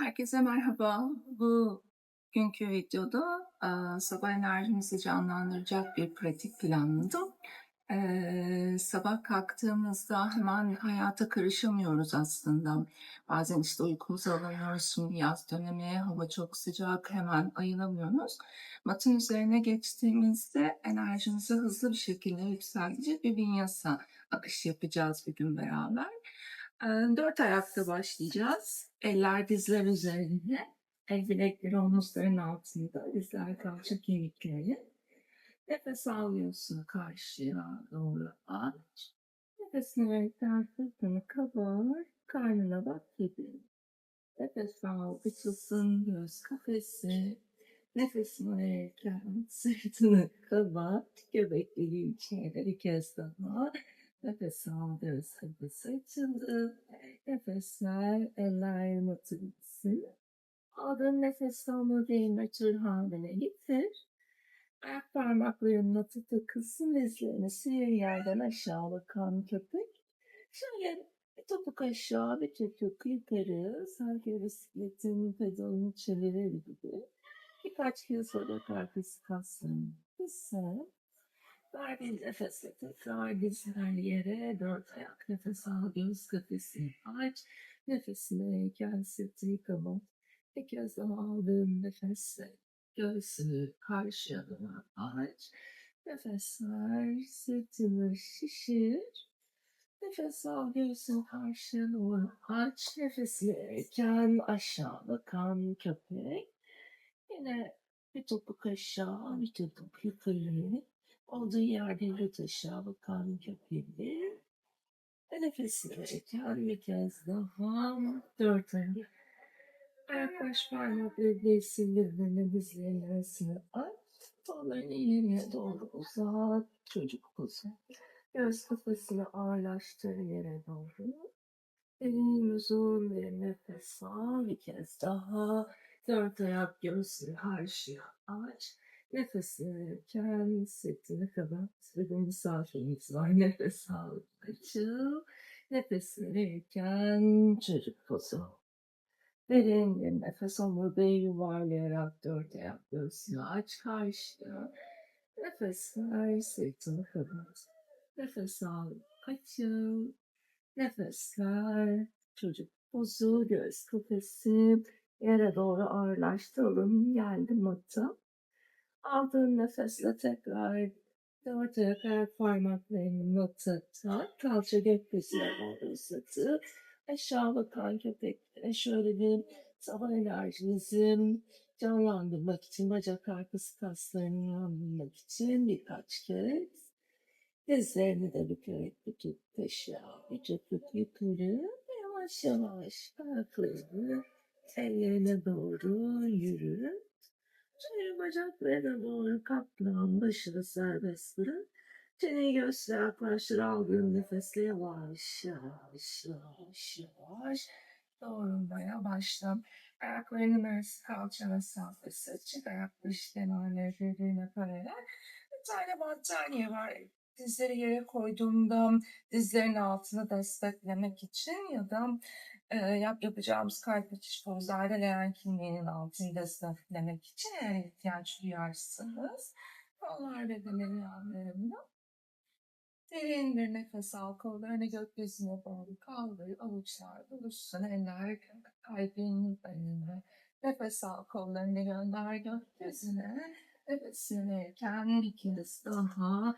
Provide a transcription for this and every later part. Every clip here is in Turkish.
Herkese merhaba. Bugünkü videoda, aaa, sabah enerjimizi canlandıracak bir pratik planladım. Eee, sabah kalktığımızda hemen hayata karışamıyoruz aslında. Bazen, işte, uykumuzu alamıyoruz. Yaz dönemi, hava çok sıcak, hemen ayılamıyoruz. Matın üzerine geçtiğimizde enerjimizi hızlı bir şekilde yükseltecek bir vinyasa akışı yapacağız bugün beraber. 4 ayakta başlayacağız. Eller dizler üzerinde. El bilekleri omuzların altında. Dizler kalça kemikleri. Nefes alıyorsun karşıya doğru aç. Nefesini verirken sırtını kabar. Karnına bak gibi. Nefes al. Açılsın göğüs kafesi. Nefesini verirken sırtını kabat. Göbekleri içeri bir kez daha. Nefes al. Göğüs kafesi açıldı. Nefes ver. Eller matı gitsin. Aldığın nefes omuriliğini açılır haline getir. Ayak parmakların matı takılsın. Dizlerini sıyır yerden aşağı bakan köpek. Şöyle topuk aşağı bir topuk yukarı. Sanki bisikletin pedalını çevirir gibi. Birkaç kez bacak arkası kaslarını kısa. Verdiğin nefesle tekrar dizler yere. Dört ayak nefes al. Göğüs kafesini aç. Nefesini verirken sırtını kapat. Bir kez daha aldığın nefesle göğsünü karşıya doğru aç. Nefes ver. Sırtını şişir. Nefes al. Göğsünü karşıya doğru aç. Nefes verirken aşağı bakan köpek. Yine bir topuk aşağı, bir topuk yukarı. Olduğu yerde yürüt aşağı bakan köpeği. Ve nefes verirken bir kez daha dört ayak. Ayak baş parmakları değsin birbirine dizlerin arasını aç. Kollarını ileriye doğru uzat. Çocuk pozu. Göğüs kafasını ağırlaştır yere doğru. Derin uzun bir nefes al. Bir kez daha. Dört ayak göğsünü karşıya aç. Nefes verirken sırtını kapat. Bir misafirimiz var. Nefes al. Açıl. Nefes verirken çocuk pozu. Derin bir nefes omurgayı yuvarlayarak dört ayak göğsünü aç karşıya. Nefes ver. Sırtını kapat. Nefes al. Açıl. Nefes ver. Çocuk pozu. Göğüs kafesi. Yere doğru ağırlaştıralım. Geldi mata. Aldığın nefesle tekrar dört ayak ayak parmaklarını mata tak. Kalça gökyüzüne doğru ısıtıp aşağı bakan köpeklere şöyle bir sabah enerjinizi canlandırmak için bacak arkası kaslarını uyandırmak için birkaç kez dizlerini de bükerek aşağı bir tık yukarı yavaş yavaş ayaklarını ellerine doğru yürü. Şöyle bacaklarına doğru katlan, başını serbest bırak. Çeneyi göğsüne yaklaştır, aldığın nefesle yavaş yavaş yavaş yavaş doğrulmaya başla. Ayaklarının arası kalça mesafesi açık. Ayak dış kenarları birbirine paralel. Bir tane battaniye var. Dizleri yere koyduğumda dizlerin altını desteklemek için ya da e, yap yapacağımız kalp açış pozlarda leğen kimliğinin altını desteklemek için eğer ihtiyaç duyarsınız. Kollar bedenin yanlarında. Derin bir nefes al. Kollarını gökyüzüne doğru kaldır. Avuçlar buluşsun. Eller kalbin önüne. Nefes al. Kollarını gönder gökyüzüne. Nefes verirken bir kez daha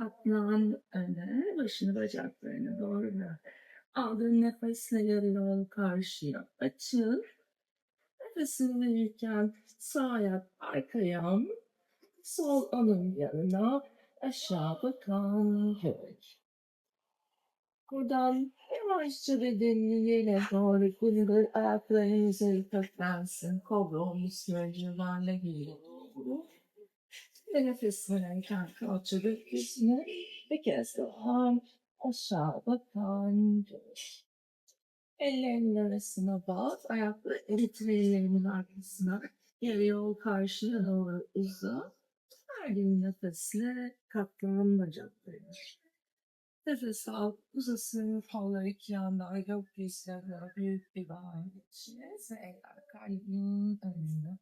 katlan öne. Başını bacaklarına doğru bırak. Aldığın nefesle yarı yol karşıya açıl. Nefesini verirken sağ ayak arkaya, sol alın yanına aşağı bakan köpek. Buradan yavaşça bedenini yere doğru gündür ayaklarınızı köklensin. Kobra omuz merdivenle geliyor. Ve nefes verirken kalça gökyüzüne bir kez daha aşağı bakan köpek. Ellerinin arasına bak, ayakları ellerinin arkasına, yarı yol karşıya doğru uzat. Verdiğin nefesle katlan bacaklarını. Nefes al, uzasın kolları iki yanda gökyüzüne büyük bir bağ içiniz ve eller kalbin önünde.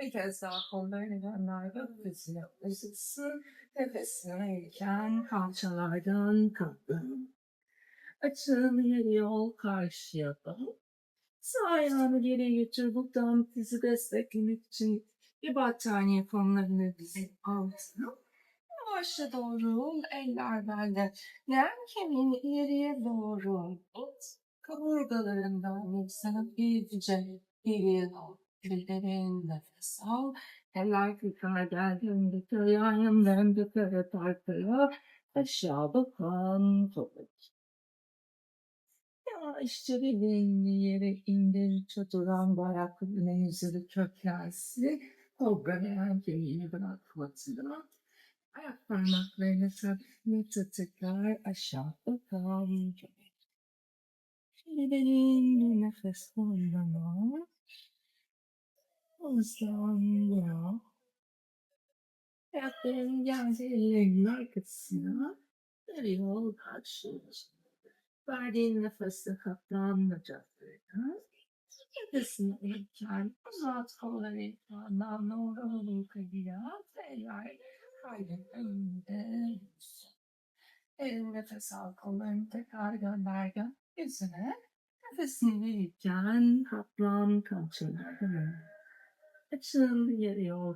Bir kez daha kollarını gönder gökyüzüne uzasın. Nefesini verirken kalçalardan kalkın. Açın yeri yol karşıya bak. Sağ ayağını geri getir. Buradan dizi desteklemek için bir battaniye kollarını dizin altına. Yavaşça doğru eller belde. Leğen kemiğini ileriye doğru. Kaburgalarından yükselip iyice geriye doğru. Derin nefes al. Eller yukarı geldiğinde ayağın yanlarında kare tartıyor. Aşağı bakan topuk. Yavaşça belini yere indir. Çatıran bayraklarının yüzünü köklersin. Kobra leğen kemiğini bırak batına. Ayak parmaklarını hafifçe tekrar aşağı bakalım. Şimdi derin nefes kullanma. Uzan bırak. Ayakların geldi ellerinin arkasına. Bir yol karşıya. Verdiğin nefesle kaptan bacaklarına. Nefesini verirken uzat kolları ekrandan doğru yukarıya. Eller kalbin önünde. Derin nefes al kollarını tekrar gönder gökyüzüne. Nefesini verirken kaplan kalçalarına. Açın yere yol.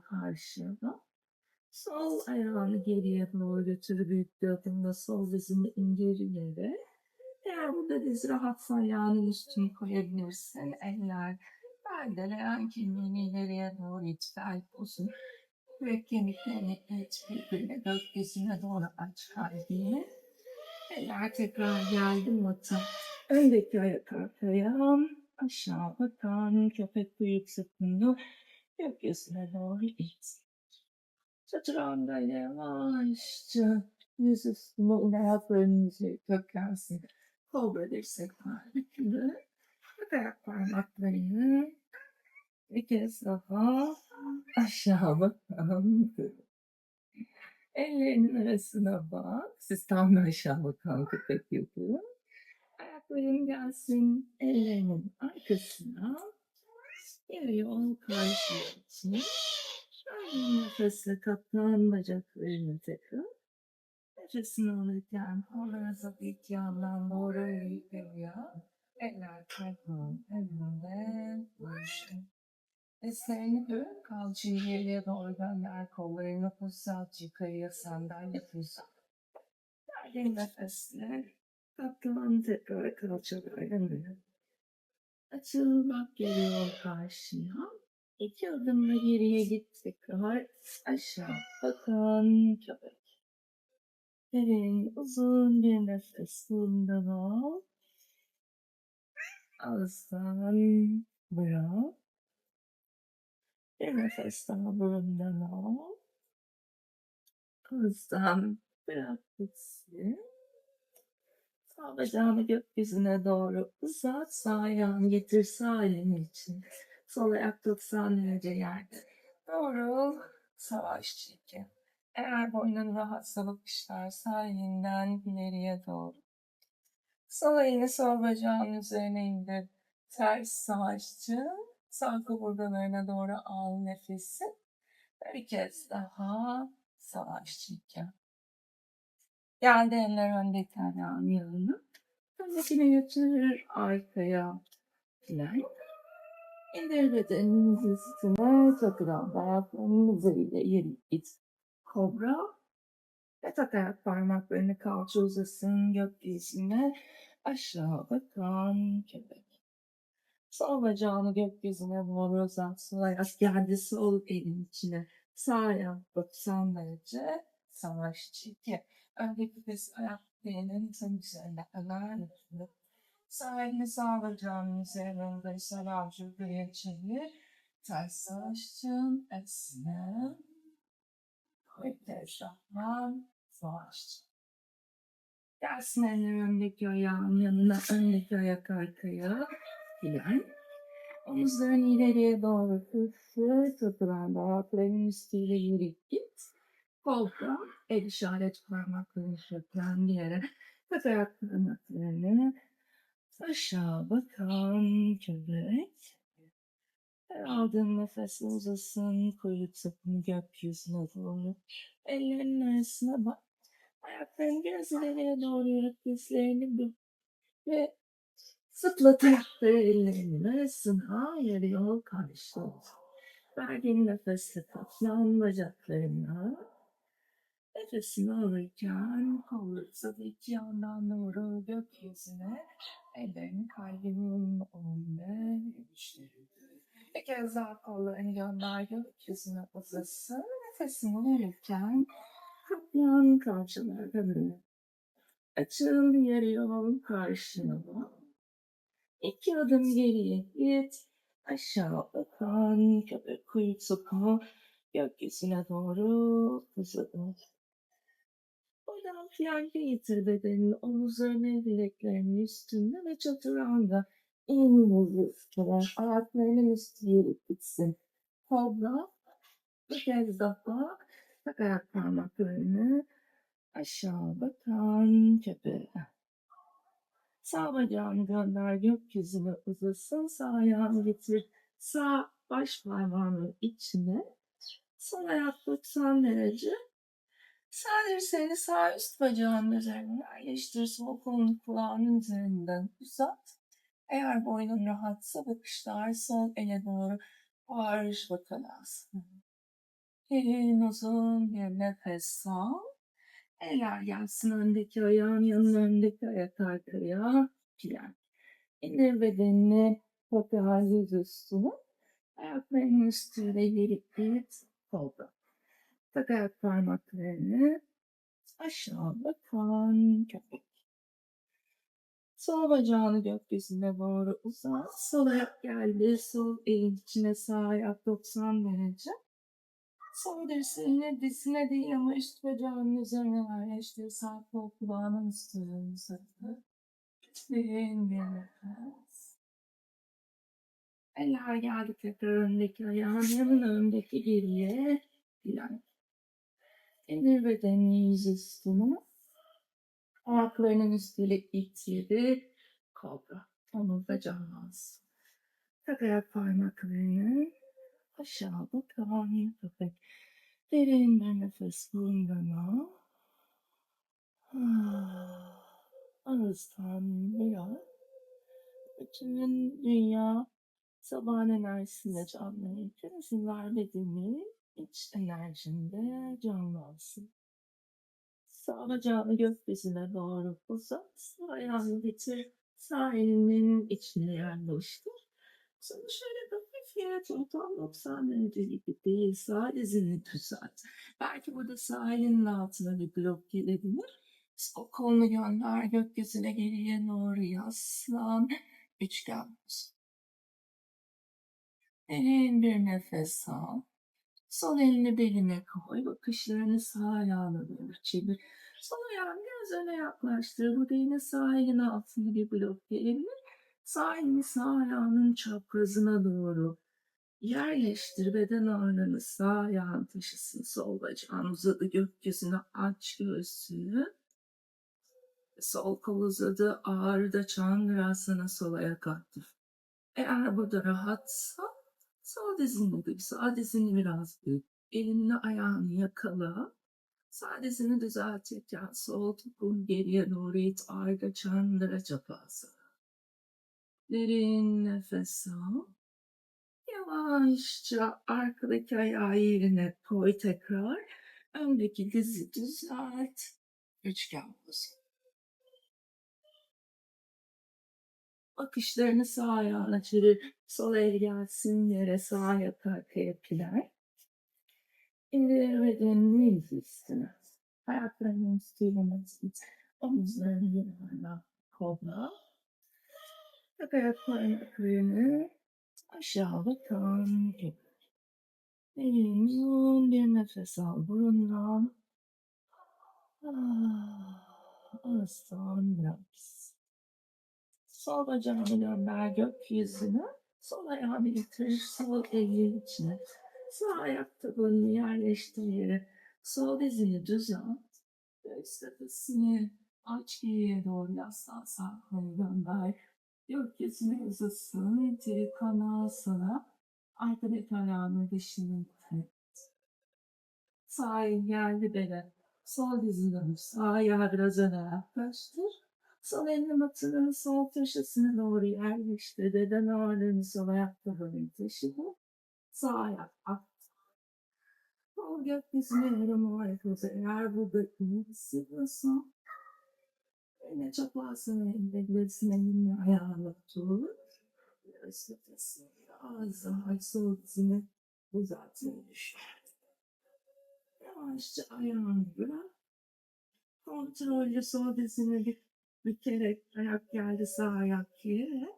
Sol ayağını geriye doğru götür büyük bir sol dizini indir yere. Eğer burada diz rahatsa ayağının üstüne koyabilirsin. Eller berdeleyen kemiğini ileriye doğru it. Bel uzun. Kürek kemiklerini it birbirine gökyüzüne doğru aç kalbini. Eller tekrar geldi mata. Öndeki ayak arkaya. Aşağı bakan köpek büyük sırtını gökyüzüne doğru it. Çatıranda yavaşça yüz üstüne inen ayaklarınızı köklersin. Kobra dirsek parmakları. Bak ayak parmaklarını bir kez daha aşağı bakalım. Ellerinin arasına bak. Siz tam da aşağı bakan köpek yapın. Ayakların gelsin ellerinin arkasına. Yarı yol karşıya için. Şöyle nefesle kaptan bacaklarını takın. Nefesini alırken kollarınızı bir yandan doğru yukarıya. Eller kalbin önünde. Başın. Dizlerini böğür, kalçayı geriye doğru gönder. Kollarını uzat yukarıya sandalye uzat. Verdiğin nefesle kaptan tekrar kalçalarını. Açıl bak geliyor karşıya. İki adımla geriye git tekrar aşağı bakan köpek. Derin uzun bir nefes burundan al. Ağızdan bırak. Bir nefes daha burundan al. Ağızdan bırak gitsin. Sağ gökyüzüne doğru uzat. Sağ ayağını getir sağ elini için. Sol ayak 90 derece yerde. Doğru. Savaş çeki. Eğer boynun rahatsa bakışlar sağ elinden ileriye doğru. Sol elini sol bacağın üzerine indir. Ters savaşçı. Sağ kaburgalarına doğru al nefesi. Bir kez daha savaşçı iki. Geldi eller öndeki ayağın yanına. Öndekini götür arkaya. Plan. İndir bedenin üstüne takılan ayaklarının üzeriyle yeri git. Kobra. Ve tak ayak parmaklarını kalça uzasın gökyüzüne. Aşağı bakan köpek. Sol bacağını gökyüzüne doğru uzat. Sol ayak geldi sol elin içine. Sağ ayak 90 derece. Savaş çeki. Öndeki biz ayak belinin tam üzerinde. Ömer üstünde. Sağ elini sağ bacağının üzerinde ise avcı yukarıya çevir. Ters savaşçın. Esne. Bekle şahman. Savaşçı. Gelsin eller öndeki ayağın yanına. Öndeki ayak arkaya. Plan. Omuzların ileriye doğru hızlı tutulan ayakların üstüyle yürü git. Kolda el işaret parmaklarını şöklen bir yere. Kat ayak parmaklarını aşağı bakan köpek. Her aldığın nefesle uzasın. Kuyruk sapını gökyüzüne doğru. Ellerinin arasına bak. Ayaklarını biraz ileriye doğru yürüt. Dizlerini bük. Ve zıplatarak da ellerinin arasına yarı yol karşı. Verdiğin nefesle toplan bacaklarına. Nefesini alırken kolları iki yandan doğru gökyüzüne. Ellerini kalbinin önünde güçlerini. Bir kez daha kollarını gönder gökyüzüne uzasın. Nefesini verirken kaplan kalçalarını açıl yarı yol karşına. İki adım geriye git. Aşağı bakan köpek kuyruk sokağı gökyüzüne doğru uzadı. Buradan planka getir bedenini omuzlarını bileklerinin üstünde ve çatıranda en hızlı kadar ayaklarının üstü yeri gitsin. Kobra bir kez daha tak ayak parmaklarını aşağı bakan köpeğe. Sağ bacağını gönder gökyüzüne uzasın. Sağ ayağını getir. Sağ baş parmağının içine. Sol ayak 90 derece. Sağ dirseğini sağ üst bacağının üzerine yerleştir. Sol kolunu kulağının üzerinden uzat. Eğer boynun rahatsa bakışlar sol ele doğru barış bakalasın. Derin uzun bir nefes al. Eller gelsin öndeki ayağın yanına öndeki ayak arkaya. Plan. İndir bedenini toprağa yüz üstüne. Ayaklarının üstüne ileri git. Kolda. Tak ayak parmaklarını aşağı bakan köpek. Sol bacağını gökyüzüne doğru uzat. Sol ayak geldi. Sol elin içine sağ ayak 90 derece. Sol dirseğini dizine değil ama üst bacağının üzerine yerleştir. Sağ kol kulağının üstüne uzatı. Derin bir nefes. Eller geldi tekrar öndeki ayağın yanına öndeki geriye. Plan. İndir bedenini yüz üstüne. Ayaklarının üstüyle itiri. Kobra. Omurga canlansın. Tak ayak parmaklarını aşağı bakan köpek. Derin bir nefes burundan al. Ah, Ağızdan biraz. Bütün dünya sabahın enerjisinde canlanırken izin ver bedeni iç enerjinde canlansın. Sağ bacağını gökyüzüne doğru uzat. Sağ ayağını getir. Sağ elinin içine yerleştir. Sonra şöyle hafif yere tam 90 derece gibi değil. Sağ dizini düzelt. Belki burada sağ elinin altına bir blok gelebilir. O kolunu gönder gökyüzüne geriye doğru yaslan. Üçgen. Derin bir nefes al. Sol elini beline koy. Bakışlarını sağ ayağına doğru çevir. Sol ayağını biraz öne yaklaştır. Burada yine sağ elin altında bir blok gelebilir. Sağ elini sağ ayağının çaprazına doğru yerleştir. Beden ağırlığını sağ ayağın taşısın. Sol bacağın uzadı gökyüzüne aç göğsünü. Sol kol uzadı ağrıda çangrasına sol ayak aktif. Eğer burada rahatsa Bük, sağ dizini biraz bük. Elinle ayağını yakala. Sağ dizini düzeltirken sol topun geriye doğru it. Arka çandıra çapası. Derin nefes al. Yavaşça arkadaki ayağı yerine koy tekrar. Öndeki dizi düzelt. Üçgen olsun. Bakışlarını sağ ayağına çevir. Sol el gelsin yere sağ ayak arkaya piler. İndir bedenini yüz üstüne. Ayaklarının üstüyle? Omuzlarını yuvarla. Kobra. Tak ayak parmaklarını aşağı bakan gibi. Derin uzun bir nefes al burundan. Ah, ağızdan bırak. Sol bacağını gönder gökyüzüne. Sol ayağını getir sol elin içine. Sağ ayak tabanını yerleştir yere. Sol dizini düzelt. Göğüs kafesini aç geriye doğru yaslan sağlığı gönder. Gökyüzüne uzasın. Trikonasana. Arkadaki ayağını dışını tut. Sağ el geldi bele. Sol dizini sağ ayağı biraz öne yaklaştır. Sol elini matının sol köşesine doğru yerleştir. Beden ağırlığını sol ayakta böyle taşıdı. Sağ ayak at. Sol gökyüzüne yarım hareket. Eğer burada iyi hissediyorsan yine çaplasın elini elini ayağını tut. Biraz nefesini biraz daha sol dizini uzatmayı düşün. Yavaşça ayağını bırak. Kontrollü sol dizini bir bükerek ayak geldi sağ ayak yere.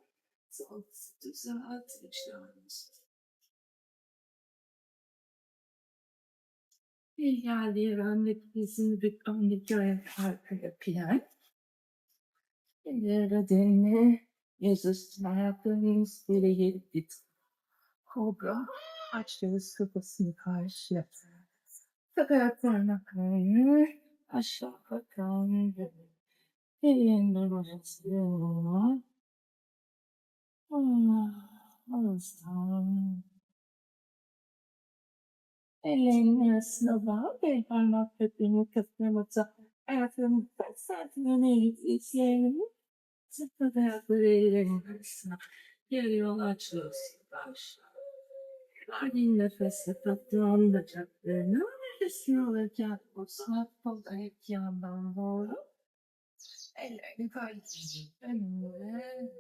Sol dizi düzelt. işlemimiz. Bir geldi yer öndeki dizini bir öndeki ayak arkaya piyen. İleri denini yüz üstüne ayaklarını üstüne geri git. Kobra. Aç göğüs kafasını karşıya. Tak ayaklarına kayır. Aşağı bakan Elinde burası. Ağızdan. Ellerinin arasına bağ. El parmak köpeğini kıpırmata. Ayaklarını kaç santimine izleyelim. Zıplat ayakları ellerinin arasına. Geri yol açıyorsun. Başla. Verdiğin nefesle tatlığın bacaklarını nefesini alırken o sağ kol ayak yandan doğru. Ellerini kaydır. Önüne.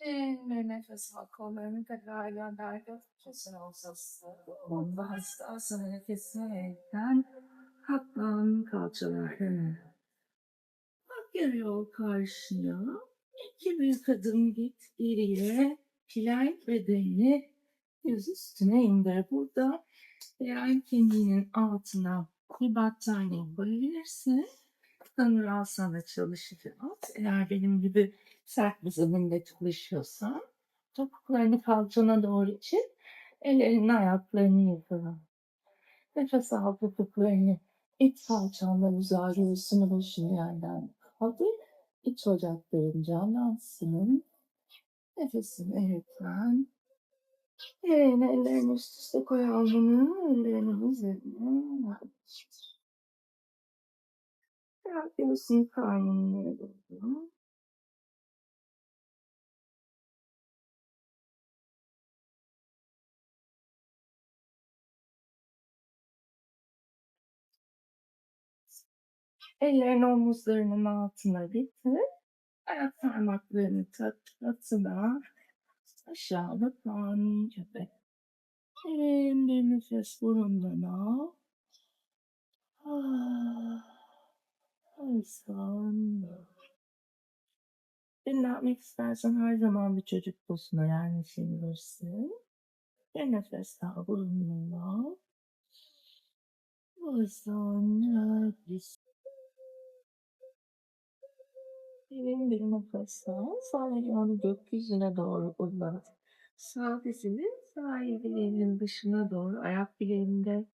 Ellerine nefes al. Kollarını tekrar gönder. Kesin olsası. Bomba hastası nefesi elden. Katlan kalçaları. Bak yarı yol karşıya. İki büyük adım git geriye. Plank bedenini yüz üstüne indir. Burada eğer kendinin altına bir battaniye koyabilirsin. Tanrı alsana çalışacağız. Eğer benim gibi sert bir zeminde çalışıyorsan topuklarını kalçana doğru çek. Ellerini ayaklarını yıkala. Nefes al topuklarını iç kalçanla uzağa göğsünü başını yerden kaldır. İç ocakların canlansın. Nefesini eritmen. Ellerini ellerini üst üste koy alnını. Ellerini üzerine. Bırak göğsünü karnını doğru. Ellerini omuzlarının altına getir. Ayak parmaklarını tatlatına aşağı bakan köpek. Derin bir nefes burundan al. Ah, Alsan. Dinlenmek istersen her zaman bir çocuk posuna yerleşebilirsin. Bir nefes daha burundan al. Alsan. Nefes. Derin bir nefes al. Sadece onu gökyüzüne doğru uzat. Sağ dizini sağ bileğinin dışına doğru, ayak bileğinde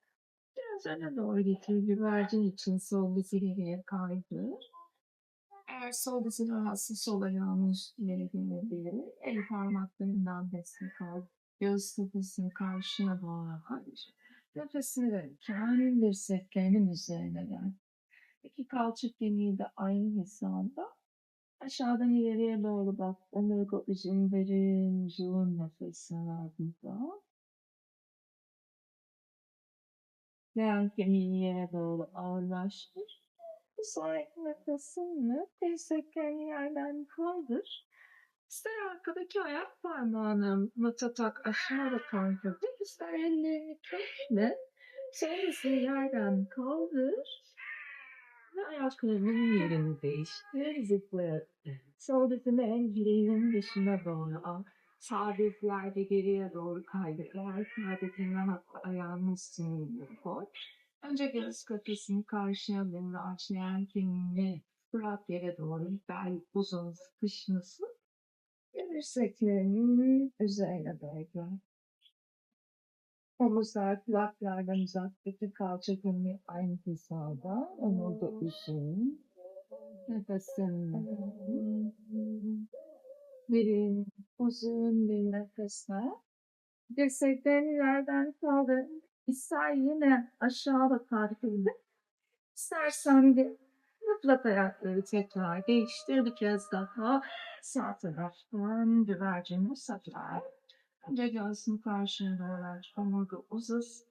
biraz öne doğru getir. Güvercin için sol dizi geriye kaydır. Eğer sol dizi rahatsız sol ayağınız ileri gelebilir. El parmaklarından destek al. Göğüs kafasını karşına doğru kaydır. Nefesini verirken dirseklerinin üzerine gel. İki kalçık kemiği de aynı hizada. Aşağıdan ileriye doğru bak. Omurga uzun derin, uzun nefes al burada. Leğen kemiğini yere doğru ağırlaştır. Bir sonraki nefesinle dirseklerini yerden kaldır. İster arkadaki ayak parmağını matatak aşağı bakan köpek, ister ellerini kökle. Sonrasını yerden kaldır. Ve ayaklarının yerini değiştir. Zıplayarak. Sol dizini en bileğinin dışına doğru al. Sağ dizler de geriye doğru dizinden hatta ayağının üstüne koy. Önce göğüs kafesini karşıya doğru açlayan kendini bırak yere doğru bel uzun sıkışmasın. Dirseklerinin üzerine doğru. Omuzlar kulaklardan uzak, bütün kalça kemiği aynı hizada. Omurga uzun. Nefesin derin, uzun bir nefesle. Dirseklerini yerden kaldır. İster yine aşağı bakar gibi. İstersen de mutlak ayakları tekrar değiştir bir kez daha. Sağ taraftan güvercin bu Önce göğsünü karşına aç. Omurga uzasın.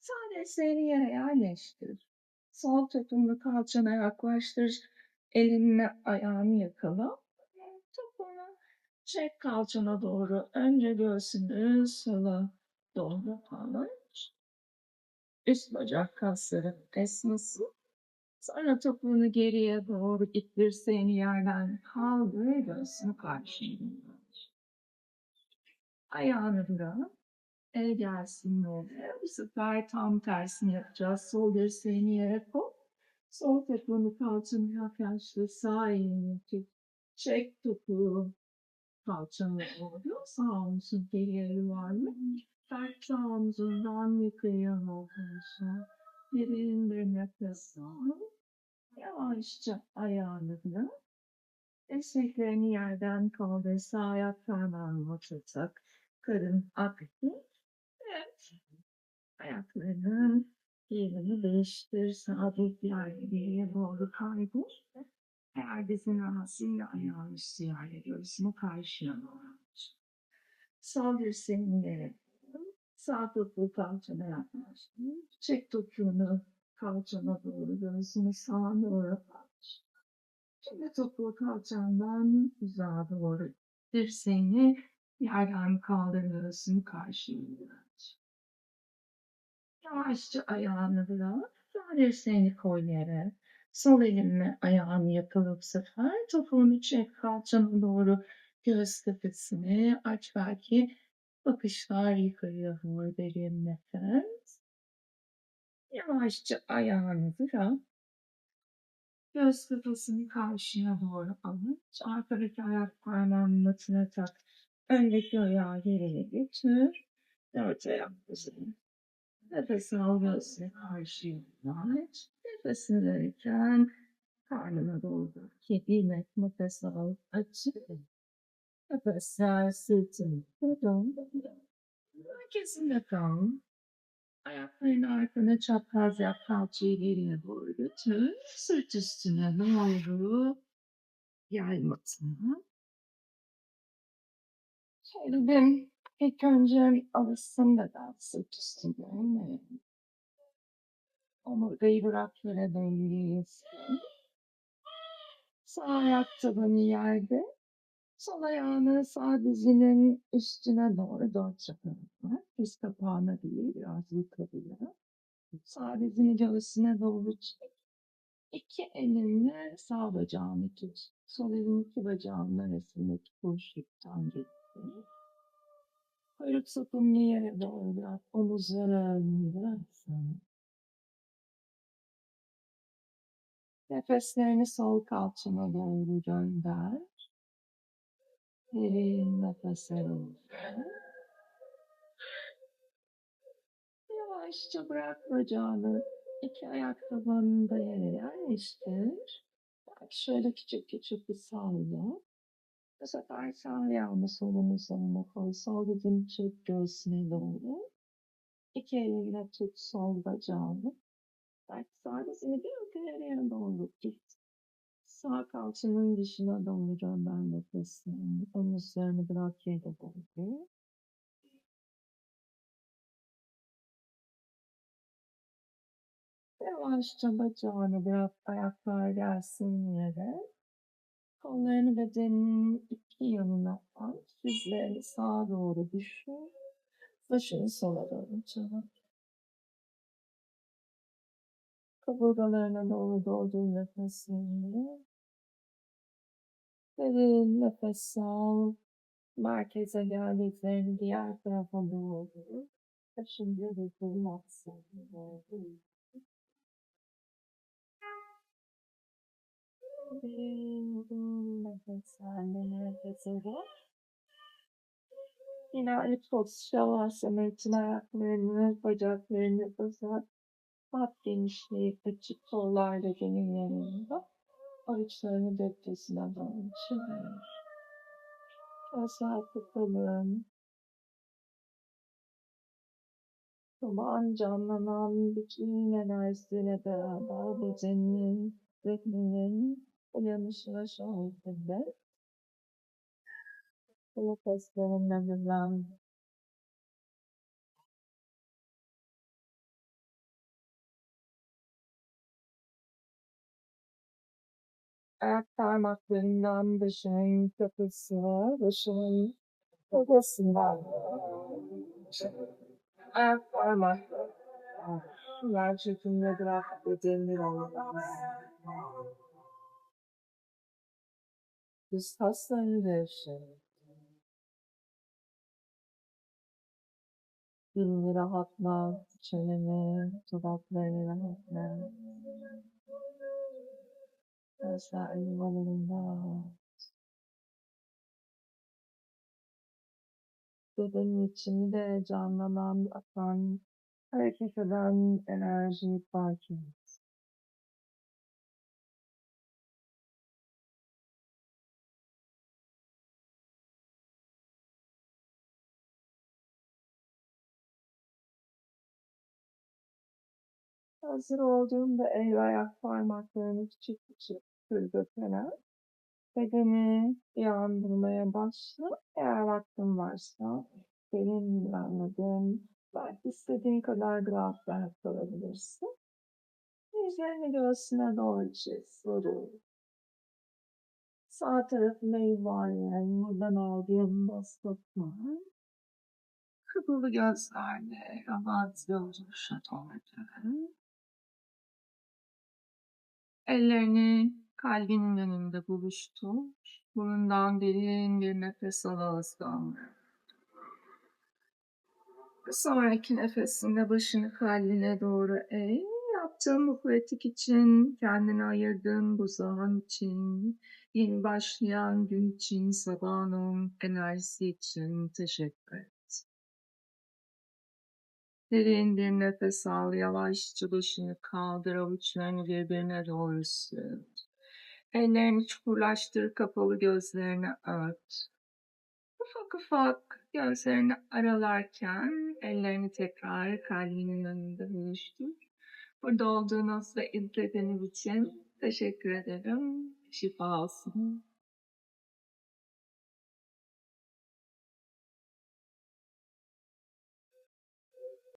Sadece seni yere yerleştir. Sol topuğunu kalçana yaklaştır. Elinle ayağını yakala. Topuğunu çek kalçana doğru. Önce göğsünü sola doğru aç. Üst bacak kasları esnesin. Sonra topuğunu geriye doğru ittir. Seni yerden kaldır. Göğsünü karşıya. Ayağını. El gelsin böyle. Bu sefer tam tersini yapacağız. Sol dirseğini yere koy. Sol topuğunu kalçana yaklaştır. Sağ elini tut. Çek topuğu kalçana doğru. Sağ omuzun geriye var mı? Sert sağ omzundan yukarıya arkadaşlar. Derin bir nefes al. Yavaşça ayağını. Dirseklerini yerden kaldır. Sağ ayak parmağını oturtak. Karın aktif. Evet. Ayaklarının yerini değiştir. Yerde geriye doğru kaybol. Eğer dizin rahatsızsa ayağın üstü yerde göğsünü karşıya doğru. Sol dirseğini yere. Sağ topuğu kalçana yaklaştır. Çek topuğunu kalçana doğru göğsünü sağa doğru. Şimdi topuğu kalçandan uzağa doğru dirseğini yerden kaldır göğsünü karşıya. Yavaşça ayağını bırak. Sağ dirseğini koy yere. Sol elinle ayağını yakala bu sefer. Topuğunu çek kalçana doğru göğüs kafesini aç belki. Bakışlar yukarıya doğru derin nefes. Yavaşça ayağını bırak. Göğüs kafesini karşıya doğru aç. Arkadaki ayak parmağının matına tak. Öndeki ayağı geriye getir. Dört ayak üzerine. Nefes al göğsüne karşıya aç. Nefesini verirken karnına doğru kediyle nefes al aç. Nefes ver sırtını dön. Merkezinde kal. Ayaklarını arkana çapraz yap. Kalçayı geriye doğru götür. Sırt üstüne doğru yaymasına. Şöyle bir ilk önce alışsın da sırt üstüne. Omurgayı bırak yere döngeyesin. Sağ ayak tabanı yerde. Sol ayağını sağ dizinin üstüne doğru dört çaprazlar. Diz kapağına değil, biraz yukarıya. Sağ dizini göğsüne doğru çek. İki elinle sağ bacağını tut. Sol elin iki bacağının arasındaki boşluktan getir. Kuyruk sokumunu yere doğru bırak. Omuzları önüne Nefeslerini sol kalçana doğru gönder. Derin nefesler alın. Yavaşça bırak bacağını. İki ayak tabanında yere yerleştir. Belki şöyle küçük küçük bir salla. Bu sefer sağ ayağını solun üzerine koy. Sol dizini çek göğsüne doğru. İki eliyle tut sol bacağını. Belki sağ dizini bir yukarıya doğru git. Sağ kalçanın dışına doğru gönder nefesini. Omuzlarını bırak yere doğru. Yavaşça bacağını bırak ayaklar gelsin yere. Kollarını bedenin iki yanına aç. Dizlerini sağa doğru düşür. Başını sola doğru çevir. Kaburgalarına doğru doldur nefesini. Derin nefes al. Merkeze gel dizlerini diğer tarafa doğru. Şimdi dizlerini atsın. Derin nefes al. Nefes al. Yine el pozisyonlarsa için ayaklarını, bacaklarını uzat. Mat genişliği açık kollarla benim yanımda. Avuçlarını depresine doğru çevir. Gözler kapalı. Sabahın canlanan bütün enerjisiyle beraber bedeninin, zihninin uyanışına şahit eder. Nefeslerimle birlen. Ayak parmaklarından başının kapısı, başının kafasından. Ayak parmakları. Yer çekimle bırak bedenini olmaz. Biz kaslarını gevşeyin. Dilini rahatla, çeneni, dudaklarını rahatla. Gözler yuvalarında. Bedenin içinde canlanan, akan, hareket eden enerjiyi fark et. Hazır olduğunda el ayak parmaklarını küçük küçük sürgütene bedeni yandırmaya başla. Eğer vaktin varsa benim anladığım belki istediğin kadar grafikler kalabilirsin. Yüzlerini göğsüne doğru çiz, sarıl. Sağ tarafına yuvarlayan, buradan aldığım baskıtma. Kapalı gözlerle rahat yolculuğa doğru. Ellerini kalbinin önünde buluştur. Burundan derin bir nefes al ağızdan. Sonraki nefesinde başını kalbine doğru eğ. Yaptığın bu pratik için, kendine ayırdığın bu zaman için, yeni başlayan gün için, sabahın enerjisi için teşekkür et. Derin bir nefes al, yavaşça başını kaldır, avuçlarını birbirine doğru sür. Ellerini çukurlaştır, kapalı gözlerini ört. Ufak ufak gözlerini aralarken ellerini tekrar kalbinin önünde buluştur. Burada olduğunuz ve izlediğiniz için teşekkür ederim. Şifa olsun.